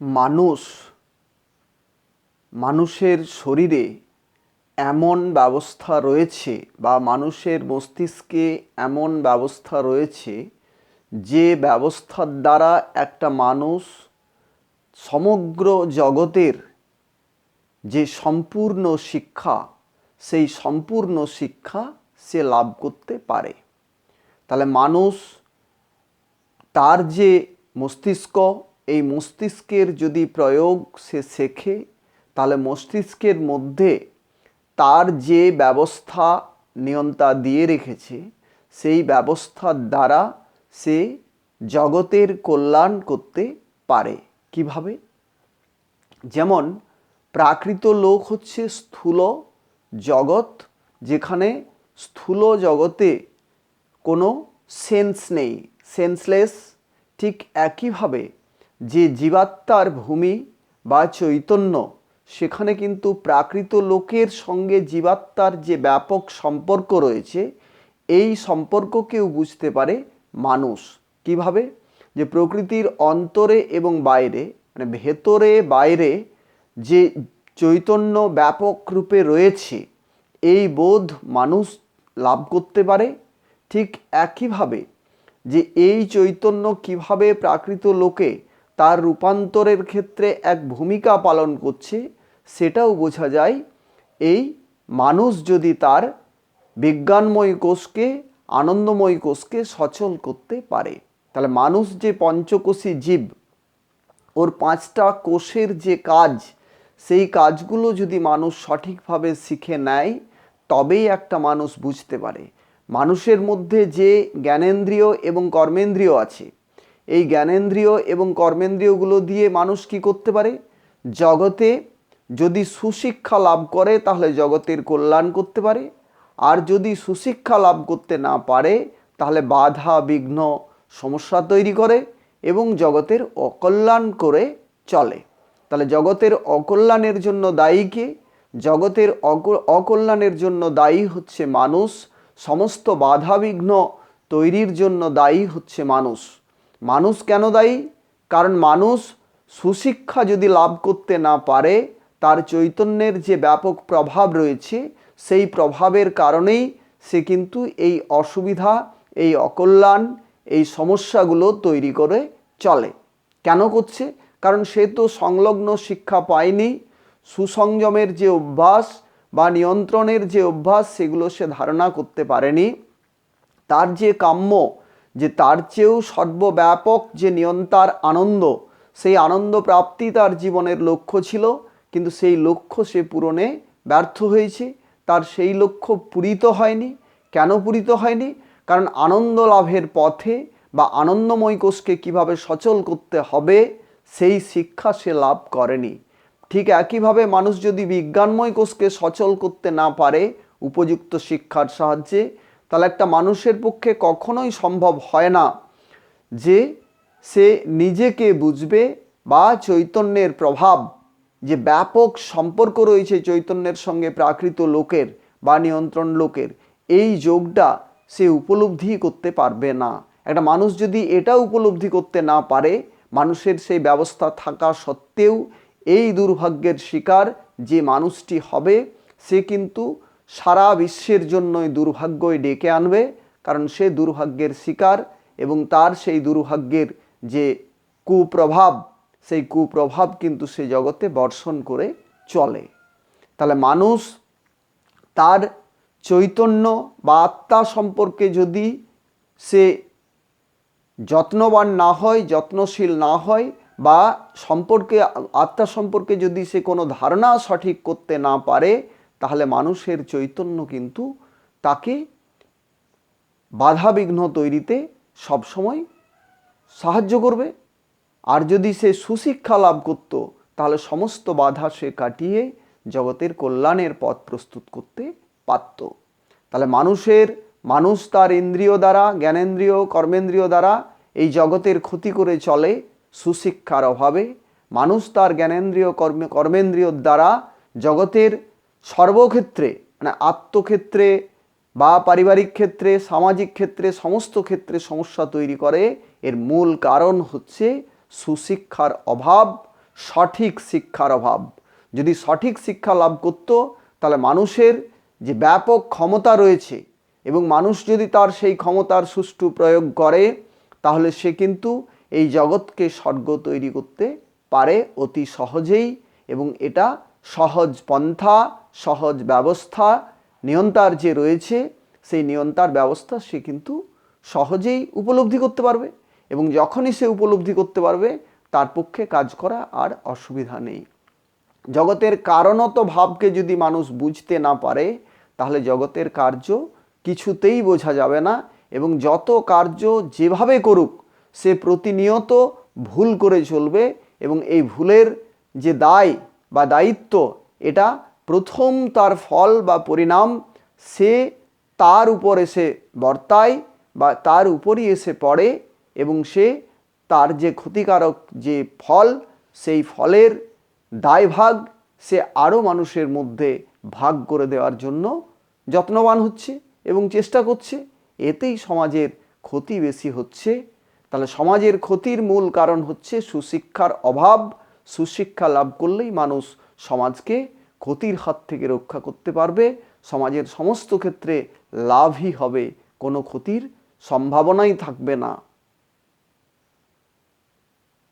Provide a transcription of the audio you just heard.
মানুষ, মানুষের শরীরে এমন ব্যবস্থা রয়েছে বা মানুষের মস্তিষ্কে এমন ব্যবস্থা রয়েছে যে ব্যবস্থার দ্বারা একটা মানুষ সমগ্র জগতের যে সম্পূর্ণ শিক্ষা, সেই সম্পূর্ণ শিক্ষা সে লাভ করতে পারে। তাহলে মানুষ তার যে মস্তিষ্ক এই মস্তিষ্কের যদি প্রয়োগ সে শেখে, তাহলে মস্তিষ্কের মধ্যে তার যে ব্যবস্থা নিয়ন্তা দিয়ে রেখেছে, সেই ব্যবস্থার দ্বারা সে জগতের কল্যাণ করতে পারে। কীভাবে? যেমন, প্রাকৃত লোক হচ্ছে স্থূল জগৎ, যেখানে স্থূল জগতে কোনো সেন্স নেই। সেন্সলেস ঠিক একইভাবে যে জীবাত্মার ভূমি বা চৈতন্য, সেখানে কিন্তু প্রাকৃত লোকের সঙ্গে জীবাত্মার যে ব্যাপক সম্পর্ক রয়েছে, এই সম্পর্ককেও বুঝতে পারে মানুষ। কীভাবে? যে প্রকৃতির অন্তরে এবং বাইরে মানে ভেতরে, বাইরে যে চৈতন্য ব্যাপক রূপে রয়েছে, এই বোধ মানুষ লাভ করতে পারে। ঠিক একইভাবে যে এই চৈতন্য কীভাবে প্রাকৃত লোকে তার রূপান্তরের ক্ষেত্রে এক ভূমিকা পালন করছে, সেটাও বোঝা যায়। এই মানুষ যদি তার বিজ্ঞানময় কোষকে, আনন্দময় কোষকে সচল করতে পারে, তাহলে মানুষ যে পঞ্চকোষী জীব, ওর পাঁচটা কোষের যে কাজ, সেই কাজগুলো যদি মানুষ সঠিকভাবে শিখে নেয়, তবেই একটা মানুষ বুঝতে পারে। মানুষের মধ্যে যে জ্ঞানেন্দ্রিয় এবং কর্মেন্দ্রিয় আছে এই জ্ঞানেন্দ্রিয় এবং কর্মেন্দ্রিয়গুলো দিয়ে মানুষ কি করতে পারে? জগতে যদি সুশিক্ষা লাভ করে, তাহলে জগতের কল্যাণ করতে পারে। আর যদি সুশিক্ষা লাভ করতে না পারে, তাহলে বাধা, বিঘ্ন, সমস্যা তৈরি করে এবং জগতের অকল্যাণ করে চলে। তাহলে জগতের অকল্যাণের জন্য দায়ী কে? জগতের অকল্যাণের জন্য দায়ী হচ্ছে মানুষ। সমস্ত বাধাবিঘ্ন তৈরির জন্য দায়ী হচ্ছে মানুষ। মানুষ কেন দায়ী? কারণ মানুষ সুশিক্ষা যদি লাভ করতে না পারে, তার চৈতন্যের যে ব্যাপক প্রভাব রয়েছে, সেই প্রভাবের কারণেই সে কিন্তু এই অসুবিধা, এই অকল্যাণ, এই সমস্যাগুলো তৈরি করে চলে। কেন করছে? কারণ সে তো সংলগ্ন শিক্ষা পায়নি। সুসংযমের যে অভ্যাস বা নিয়ন্ত্রণের যে অভ্যাস, সেগুলো সে ধারণা করতে পারেনি। তার যে কাম্য যে তার চেয়েও সর্বব্যাপক যে নিয়ন্তার আনন্দ, সেই আনন্দ প্রাপ্তি তার জীবনের লক্ষ্য ছিল, কিন্তু সেই লক্ষ্য সে পূরণে ব্যর্থ হয়েছে। তার সেই লক্ষ্য পূরিত হয়নি। কেন পূরিত হয়নি? কারণ আনন্দ লাভের পথে বা আনন্দময় কোষকে কীভাবে সচল করতে হবে, সেই শিক্ষা সে লাভ করেনি। ঠিক একইভাবে মানুষ যদি বিজ্ঞানময় কোষকে সচল করতে না পারে, উপযুক্ত শিক্ষার সাহায্যে তাহলে একটা মানুষের পক্ষে কখনোই সম্ভব হয় না যে সে নিজেকে বুঝবে বা চৈতন্যের প্রভাব, যে ব্যাপক সম্পর্ক রয়েছে চৈতন্যের সঙ্গে প্রাকৃত লোকের বা নিয়ন্ত্রণ লোকের, এই যোগটা সে উপলব্ধি করতে পারবে না। একটা মানুষ যদি এটা উপলব্ধি করতে না পারে, মানুষের সেই ব্যবস্থা থাকা সত্ত্বেও এই দুর্ভাগ্যের শিকার যে মানুষটি হবে, সে কিন্তু সারা বিশ্বের জন্যই দুর্ভাগ্যই ডেকে আনবে, কারণ সে দুর্ভাগ্যের শিকার এবং তার সেই দুর্ভাগ্যের যে কুপ্রভাব, সেই কুপ্রভাব কিন্তু সে জগতে বর্ষণ করে চলে। তাহলে মানুষ তার চৈতন্য বা আত্মা সম্পর্কে যদি সে যত্নবান না হয়, যত্নশীল না হয় বা সম্পর্কে, আত্মা সম্পর্কে যদি সে কোনো ধারণা সঠিক করতে না পারে তাহলে মানুষের চৈতন্য কিন্তু তাকে বাধাবিঘ্ন তৈরিতে সবসময় সাহায্য করবে। আর যদি সে সুশিক্ষা লাভ করত, তাহলে সমস্ত বাধা সে কাটিয়ে জগতের কল্যাণের পথ প্রস্তুত করতে পারত। তাহলে মানুষের, মানুষ তার ইন্দ্রিয় দ্বারা, জ্ঞানেন্দ্রিয়, কর্মেন্দ্রিয় দ্বারা এই জগতের ক্ষতি করে চলে সুশিক্ষার অভাবে। মানুষ তার জ্ঞানেন্দ্রিয়, কর্মে কর্মেন্দ্রিয়র দ্বারা জগতের সর্বক্ষেত্রে মানে আত্মক্ষেত্রে বা পারিবারিক ক্ষেত্রে, সামাজিক ক্ষেত্রে, সমস্ত ক্ষেত্রে সমস্যা তৈরি করে। এর মূল কারণ হচ্ছে সুশিক্ষার অভাব, সঠিক শিক্ষার অভাব। যদি সঠিক শিক্ষা লাভ করত, তাহলে মানুষের যে ব্যাপক ক্ষমতা রয়েছে এবং মানুষ যদি তার সেই ক্ষমতার সুষ্ঠু প্রয়োগ করে, তাহলে সে কিন্তু এই জগৎকে স্বর্গ তৈরি করতে পারে অতি সহজেই এবং এটা সহজ পন্থা, সহজ ব্যবস্থা, নিয়ন্তার যে রয়েছে, সেই নিয়ন্তার ব্যবস্থা সে কিন্তু সহজেই উপলব্ধি করতে পারবে এবং যখনই সে উপলব্ধি করতে পারবে, তার পক্ষে কাজ করা আর অসুবিধা নেই। জগতের কারণত ভাবকে যদি মানুষ বুঝতে না পারে, তাহলে জগতের কার্য কিছুতেই বোঝা যাবে না এবং যত কার্য যেভাবে করুক, সে প্রতিনিয়ত ভুল করে চলবে এবং এই ভুলের যে দায় বা দায়িত্ব, এটা প্রথম তার ফল বা পরিণাম, সে তার উপর এসে বর্তায় বা তার উপরই এসে পড়ে এবং সে তার যে ক্ষতিকারক যে ফল, সেই ফলের দায়ভাগ সে আরও মানুষের মধ্যে ভাগ করে দেওয়ার জন্য যত্নবান হচ্ছে এবং চেষ্টা করছে। এতেই সমাজের ক্ষতি বেশি হচ্ছে। তাহলে সমাজের ক্ষতির মূল কারণ হচ্ছে সুশিক্ষার অভাব সুশিক্ষা লাভ করলেই মানুষ সমাজকে ক্ষতির হাত থেকে রক্ষা করতে পারবে, সমাজের সমস্ত ক্ষেত্রে লাভই হবে, কোনো ক্ষতির সম্ভাবনাই থাকবে না।